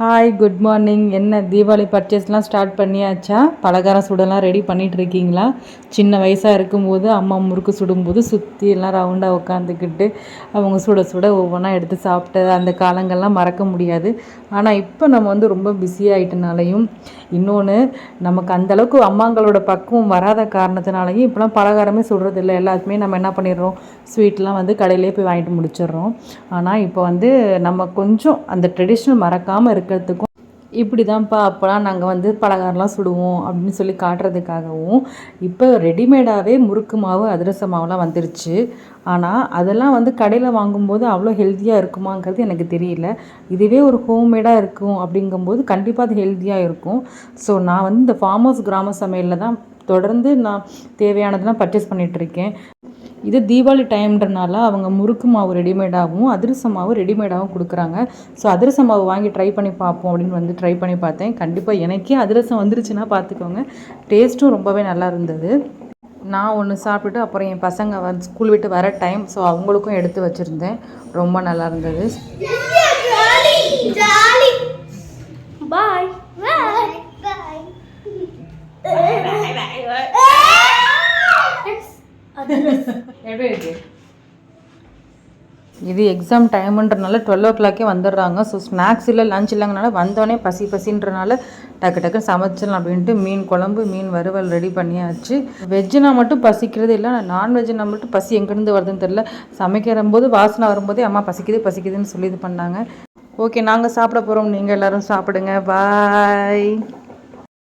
Hi good morning என்ன Deepavali பர்ச்சேஸ்லாம் start பண்ணியாச்சா? பலகாரம் சுடலாம் ரெடி பண்ணிகிட்டு இருக்கீங்களா சின்ன வயசாக இருக்கும்போது அம்மா முறுக்கு சுடும்போது சுற்றி எல்லாம் ரவுண்டாக உட்காந்துக்கிட்டு அவங்க சுட சுட ஒவ்வொன்றா எடுத்து சாப்பிட்ட அந்த காலங்கள்லாம் மறக்க முடியாது. ஆனால் இப்போ நம்ம வந்து ரொம்ப பிஸி ஆகிட்டனாலையும் இன்னொன்று நமக்கு அந்தளவுக்கு அம்மாங்களோட பக்குவம் வராத காரணத்தினாலையும் இப்போலாம் பலகாரமே சுடுறதில்ல. எல்லாத்துமே நம்ம என்ன பண்ணிடுறோம்? ஸ்வீட்லாம் வந்து கடையிலே போய் வாங்கிட்டு முடிச்சிடுறோம். ஆனால் இப்போ வந்து நம்ம கொஞ்சம் அந்த ட்ரெடிஷ்னல் மறக்காமல் இருக்கிறதுக்கும் இப்படி தான்ப்பா அப்போலாம் நாங்கள் வந்து பலகாரம்லாம் சுடுவோம் அப்படின்னு சொல்லி காட்டுறதுக்காகவும் இப்போ ரெடிமேடாகவே முறுக்கு மாவு அதிரச மாவுலாம் வந்துருச்சு. ஆனால் அதெல்லாம் வந்து கடையில் வாங்கும்போது அவ்வளோ ஹெல்த்தியாக இருக்குமாங்கிறது எனக்கு தெரியல. இதுவே ஒரு ஹோம்மேடாக இருக்கும் அப்படிங்கும்போது கண்டிப்பாக அது ஹெல்த்தியாக இருக்கும். ஸோ நான் வந்து இந்த ஃபார்ம் ஹவுஸ் கிராம சமையலில் தான் தொடர்ந்து நான் தேவையானதெல்லாம் பர்ச்சேஸ் பண்ணிகிட்ருக்கேன் இது தீபாவளி டைம்ன்றனால அவங்க முறுக்கு மாவு ரெடிமேடாகவும் அதிரச மாவு ரெடிமேடாகவும் கொடுக்குறாங்க. ஸோ அதிரச மாவு வாங்கி ட்ரை பண்ணி பார்ப்போம் அப்படின்னு வந்து ட்ரை பண்ணி பார்த்தேன். கண்டிப்பாக எனக்கே அதிரசம் வந்துருச்சுன்னா பார்த்துக்கோங்க. டேஸ்ட்டும் ரொம்பவே நல்லா இருந்தது. நான் ஒன்று சாப்பிட்டுட்டு அப்புறம் என் பசங்க வந்து ஸ்கூல் விட்டு வர டைம் ஸோ அவங்களுக்கும் எடுத்து வச்சுருந்தேன். ரொம்ப நல்லா இருந்தது. எப்படி இருக்கு இது எக்ஸாம் டைமுன்றனால டுவெல் ஓ கிளாக்கே வந்துடுறாங்க. ஸோ ஸ்நாக்ஸ் இல்லை லஞ்ச் இல்லைங்கனால வந்தோடனே பசி பசின்றனால டக்கு டக்கு சமைச்சிடலாம் அப்படின்ட்டு மீன் குழம்பு மீன் வறுவல் ரெடி பண்ணியாச்சு. வெஜ்ஜுனா மட்டும் பசிக்கிறது இல்லை. நான்வெஜ்னா மட்டும் பசி எங்கேருந்து வருதுன்னு தெரில சமைக்கிற போது வாசனை வரும்போதே அம்மா பசிக்குது பசிக்குதுன்னு சொல்லி இது பண்ணாங்க. ஓகே நாங்கள் சாப்பிட போகிறோம் நீங்கள் எல்லோரும் சாப்பிடுங்க. பாய்